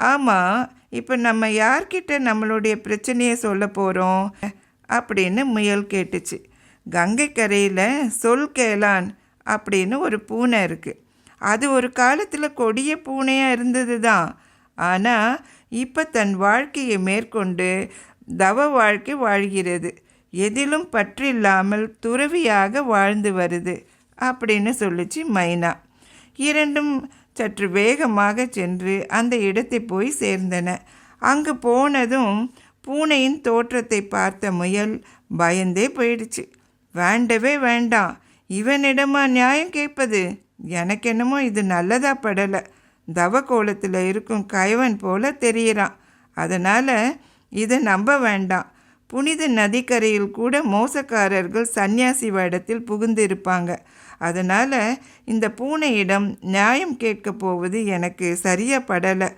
ஆமாம் இப்போ நம்ம யார்கிட்ட நம்மளுடைய பிரச்சனையை சொல்ல போகிறோம் அப்படின்னு முயல் கேட்டுச்சு. கங்கை கரையில் சொல் கேளான் அப்படின்னு ஒரு பூனை இருக்குது அது ஒரு காலத்தில் கொடிய பூனையாக இருந்தது தான் ஆனால் இப்போ தன் வாழ்க்கையை மேற்கொண்டு தவ வாழ்க்கை வாழ்கிறது. எதிலும் பற்றில்லாமல் துறவியாக வாழ்ந்து வருது அப்படின்னு சொல்லிச்சு மைனா. இரண்டும் சற்று வேகமாக சென்று அந்த இடத்தை போய் சேர்ந்தன. அங்கு போனதும் பூனையின் தோற்றத்தை பார்த்த முயல் பயந்தே போயிடுச்சு. வேண்டவே வேண்டாம் இவனிடமா நியாயம் கேட்பது? எனக்கு என்னமோ இது நல்லதா படலை. தவ கோலத்தில் இருக்கும் கயவன் போல தெரியறான். அதனால் இதை நம்ப வேண்டாம். புனித நதிக்கரையில் கூட மோசக்காரர்கள் சந்நியாசி வேடத்தில் புகுந்திருப்பாங்க. அதனால் இந்த பூனையிடம் நியாயம் கேட்க போவது எனக்கு சரியா படலை.